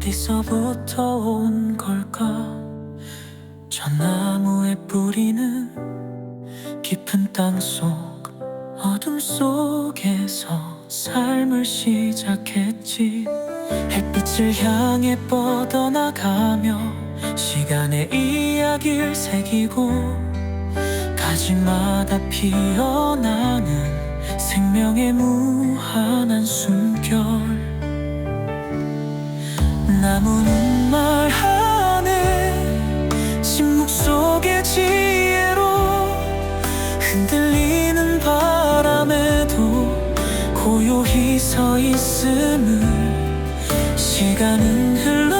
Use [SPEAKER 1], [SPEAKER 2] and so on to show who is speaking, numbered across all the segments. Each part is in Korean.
[SPEAKER 1] 어디서부터 온 걸까? 저 나무의 뿌리는 깊은 땅속 어둠 속에서 삶을 시작했지 햇빛을 향해 뻗어나가며 시간의 이야기를 새기고 가지마다 피어나는 생명의 무한한 숨결. 나무는 말하네 침묵 속의 지혜로 흔들리는 바람에도 고요히 서 있음을 시간은 흘러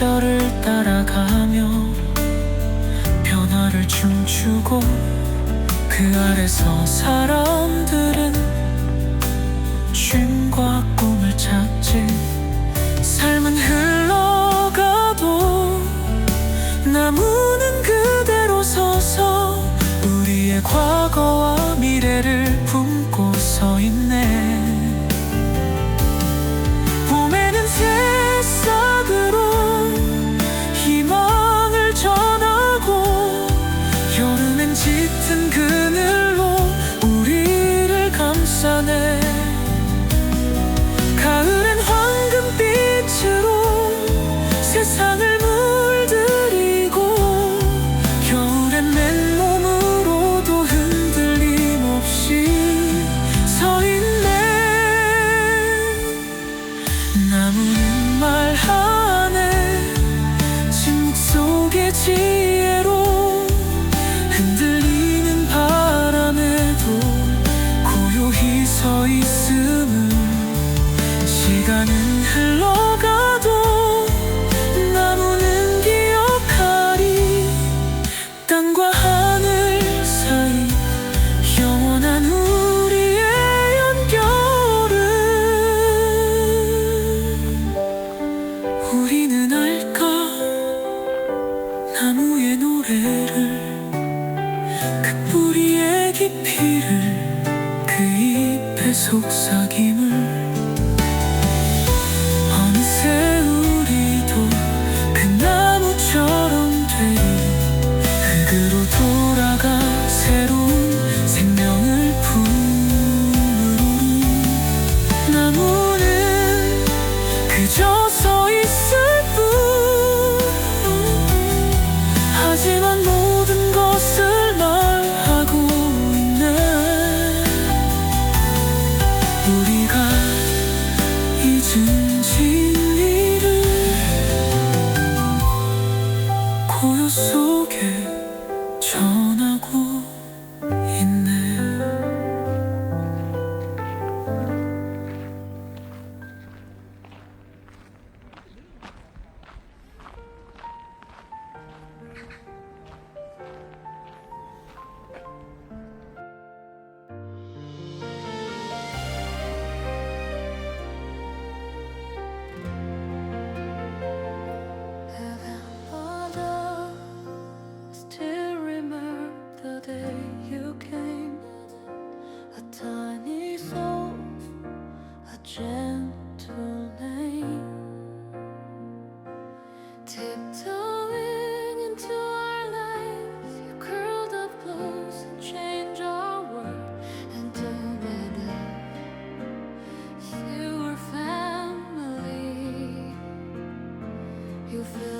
[SPEAKER 1] 계절을 따라가며 변화를 춤추고 그 아래서 사람들은 쉼과 꿈을 찾지 삶은 흘러가도 나무는 그대로 서서 우리의 과거와 나무는 말하네. 침묵 속의 지혜로 흔들리는 바람에도 고요히 서 있음 우리는 알까? 나무의 노래를 그 뿌리의 깊이를 그 잎의 속삭임을 you feel